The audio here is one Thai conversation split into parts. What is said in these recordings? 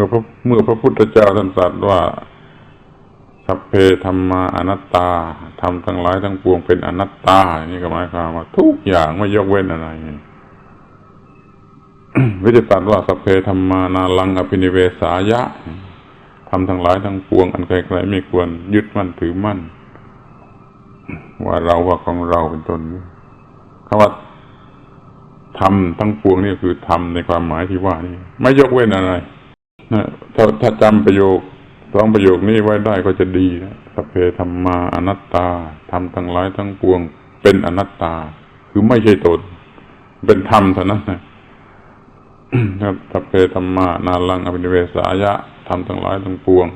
มื่อพระเมื่อพระพุทธเจ้าท่านตรัสว่าสัพเพธรรมาอนัตตาทำทั้งหลายทั้งปวงเป็นอนัตตานี่ก็หมายความว่าทุกอย่างไม่ยกเว้นอะไรวิจิตรัสว่าสัพเพธรรมานาลังอภินิเวสายะทำทั้งหลายทั้งปวง อันใครๆไม่ควรยึดมั่นถือมั่น ว่าเราว่าของเราเป็นต้นคำว่าทำทั้งปวงนี่คือทำในความหมายที่ว่านี่ไม่ยกเว้นอะไร ถ้าถ้าจำประโยคสองประโยคนี้ไว้ได้ก็จะดีนะสัพเพธรรมาอนัตตาทำทั้งหลายทั้งปวง เป็นอนัตตา คือไม่ใช่ตน เป็นธรรมเท่านั้นนะครับสัพเพธรรมานาลังอภินิเวสายะทำทั้งหลายทั้งปวง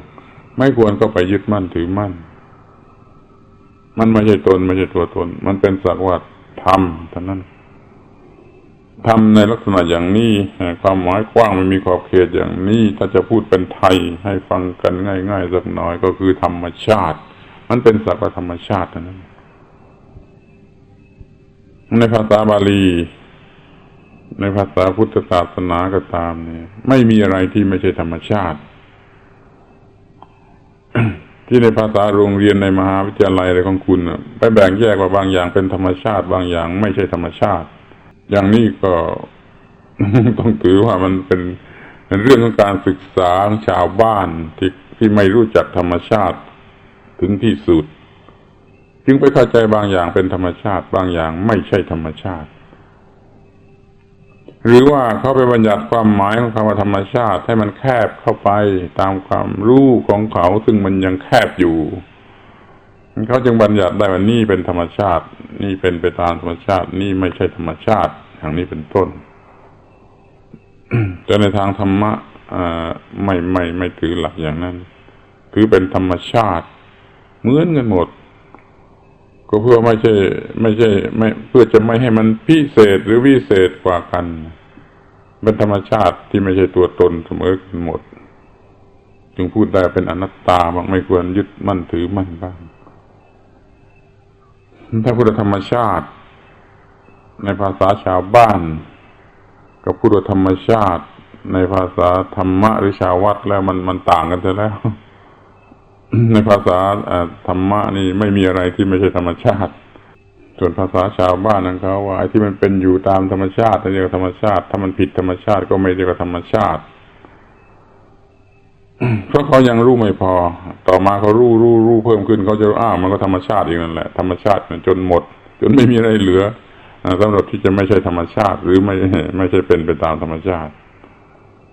ไม่ควรก็ไปยึดมั่นถือมั่น มันไม่ใช่ตนไม่ใช่ตัวตน มันเป็นสักว่าธรรมเท่านั้น ทำในลักษณะอย่างนี้ความหมายกว้างไม่มีขอบเขตอย่างนี้ ถ้าจะพูดเป็นไทยให้ฟังกันง่าย ๆ สักหน่อยก็คือธรรมชาติ มันเป็นสักว่าธรรมชาตินั้นในภาษาบาลี ในภาษาพุทธศาสนาก็ตามเนี่ย ไม่มีอะไรที่ไม่ใช่ธรรมชาติ ที่ในภาษาโรงเรียนในมหาวิทยาลัยอะไรของคุณไปแบ่งแยกว่าบางอย่างเป็นธรรมชาติ บางอย่างไม่ใช่ธรรมชาติ อย่างนี้ก็ต้องถือว่ามันเป็นเป็นเรื่องของการศึกษาของชาวบ้านที่ที่ไม่รู้จักธรรมชาติถึงที่สุด จึงไปเข้าใจบางอย่างเป็นธรรมชาติ บางอย่างไม่ใช่ธรรมชาติ หรือว่าเขาไปบัญญัติความหมายของคำว่าธรรมชาติ ให้มันแคบเข้าไปตามความรู้ของเขา ซึ่งมันยังแคบอยู่เขาจึงบัญญัติได้ว่านี่เป็นธรรมชาติ นี่เป็นไปตามธรรมชาติ นี่ไม่ใช่ธรรมชาติ อย่างนี้เป็นต้นแต่ในทางธรรมะไม่ไม่ไม่ถือหลักอย่างนั้น ถือเป็นธรรมชาติ เหมือนกันหมด ก็เพื่อไม่ใช่ ไม่ใช่ ไม่เพื่อจะไม่ให้มันพิเศษหรือวิเศษกว่ากันเป็นธรรมชาติที่ไม่ใช่ตัวตนเสมอกันหมด จึงพูดได้เป็นอนัตตาบางไม่ควรยึดมั่นถือมั่นบ้าง ถ้าพุทธธรรมชาติ ในภาษาชาวบ้าน กับพุทธธรรมชาติ ในภาษาธรรมะหรือชาววัดแล้วมันมันต่างกันเสียแล้ว ในภาษาธรรมะนี่ไม่มีอะไรที่ไม่ใช่ธรรมชาติ ส่วนภาษาชาวบ้านนั้นเขาว่าไอ้ที่มันเป็นอยู่ตามธรรมชาติเรียกว่าธรรมชาติ ถ้ามันผิดธรรมชาติก็ไม่เรียกว่าธรรมชาติ เพราะเขายังรู้ไม่พอ ต่อมาเขารู้รู้รู้เพิ่มขึ้นเขาจะอ้าวมันก็ธรรมชาติอีกนั่นแหละธรรมชาติจนหมด จนไม่มีอะไรเหลือสำหรับที่จะไม่ใช่ธรรมชาติหรือไม่ไม่ใช่เป็นไปตามธรรมชาติ